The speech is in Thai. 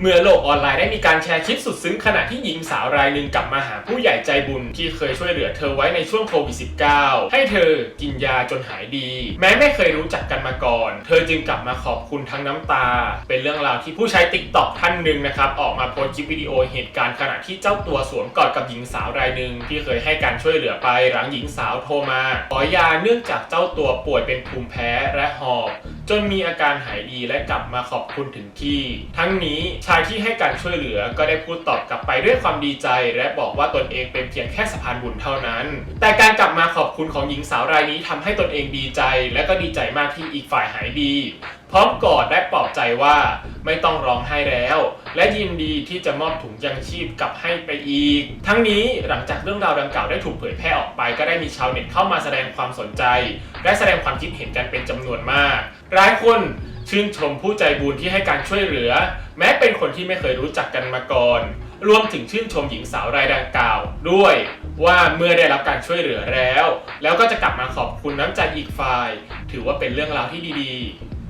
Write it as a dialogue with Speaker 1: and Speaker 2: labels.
Speaker 1: เมื่อโลกออนไลน์ได้มีการแชร์คลิปสุดซึ้งขณะที่หญิงสาวรายหนึ่งกลับมาหาผู้ใหญ่ใจบุญที่เคยช่วยเหลือเธอไว้ในช่วงโควิด -19 ให้เธอกินยาจนหายดี แม้ไม่เคยรู้จักกันมาก่อน เธอจึงกลับมาขอบคุณทั้งน้ำตา เป็นเรื่องราวที่ผู้ใช้ติ๊กต็อกท่านหนึ่งนะครับออกมาโพสต์คลิปวิดีโอเหตุการณ์ขณะที่เจ้าตัวสวมกอดกับหญิงสาวรายหนึ่งที่เคยให้การช่วยเหลือไปหลังหญิงสาวโทรมาขอยาเนื่องจากเจ้าตัวป่วยเป็นภูมิแพ้และหอบ จนมีอาการหายดีและกลับมาขอบคุณถึงที่ ทั้งนี้ชายที่ให้การช่วยเหลือก็ได้พูดตอบกลับไปด้วยความดีใจ และบอกว่าตนเองเป็นเพียงแค่สะพานบุญเท่านั้น แต่การกลับมาขอบคุณของหญิงสาวรายนี้ทำให้ตนเองดีใจ และก็ดีใจมากที่อีกฝ่ายหายดี พร้อมกอดและปลอบใจว่าไม่ต้องร้องไห้แล้ว และยินดีที่จะมอบถุงยังชีพกลับให้ไปอีก ทั้งนี้หลังจากเรื่องราวดังกล่าวได้ถูกเผยแพร่ออกไป ก็ได้มีชาวเน็ตเข้ามาแสดงความสนใจ และแสดงความคิดเห็นกันเป็นจำนวนมาก หลายคนชื่นชมผู้ใจบุญที่ให้การช่วยเหลือ แม้เป็นคนที่ไม่เคยรู้จักกันมาก่อน รวมถึงชื่นชมหญิงสาวรายดังกล่าว ด้วยว่าเมื่อได้รับการช่วยเหลือแล้ว แล้วก็จะกลับมาขอบคุณน้ำใจอีกฝ่าย ถือว่าเป็นเรื่องราวที่ดีๆ